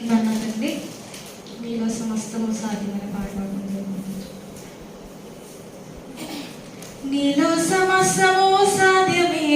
అన్నదండి మీలో సమస్తము సాధ్యమైన పాట నీలో సమస్తము సాధ్యమే.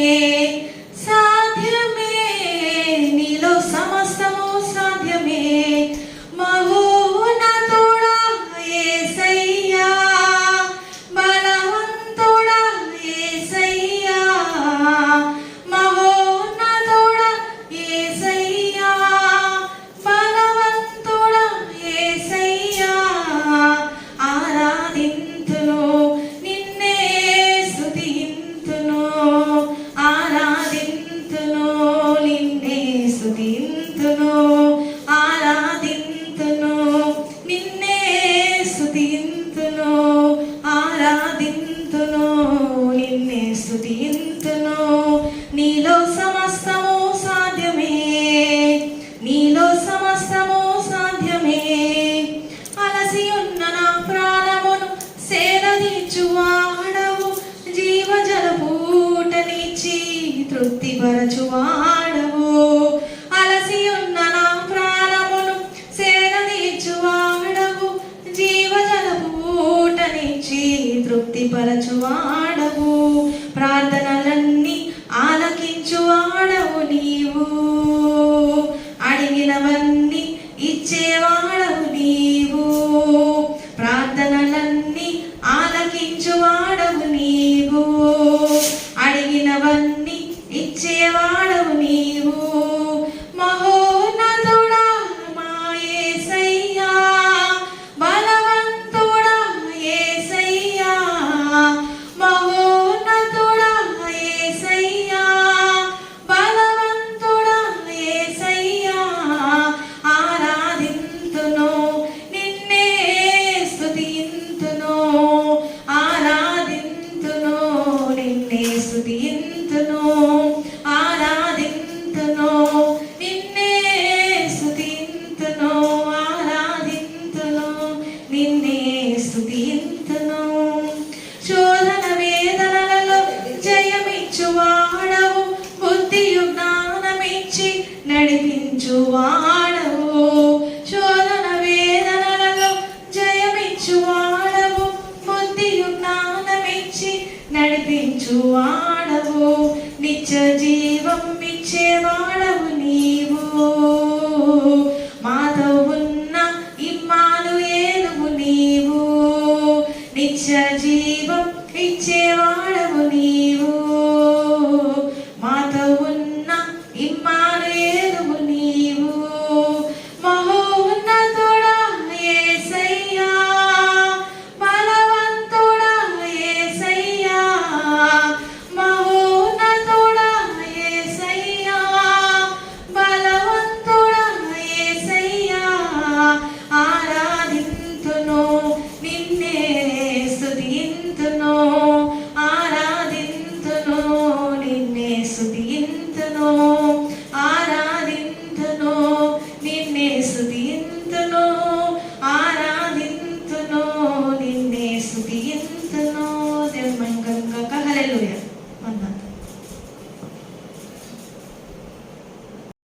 స్తుతింతును ఆరాధింతును నిన్నే స్తుతింతును ఆరాధింతును నిన్నే స్తుతింతును నీలో సమస్తము సాధ్యమే నీలో సమస్తము సాధ్యమే. అలసి ఉన్న నా ప్రాణమును సేదీర్చువాడవు జీవజల పూటనిచ్చి తృప్తిపరచువాడవు. బలచువాడవు ప్రార్థనలన్నీ ఆలకించువాడవు నీవు. అడిగినవన్నీ ఇచ్చేవాడవు నీవు. ప్రార్థనలన్నీ ఆలకించువాడవు నీవు. అడిగినవన్నీ నడిపించువాడవు బుద్ధియు జ్ఞానమిచ్చి నడిపించువాడవు నిత్య జీవం ఇచ్చేవాడవు నీవు.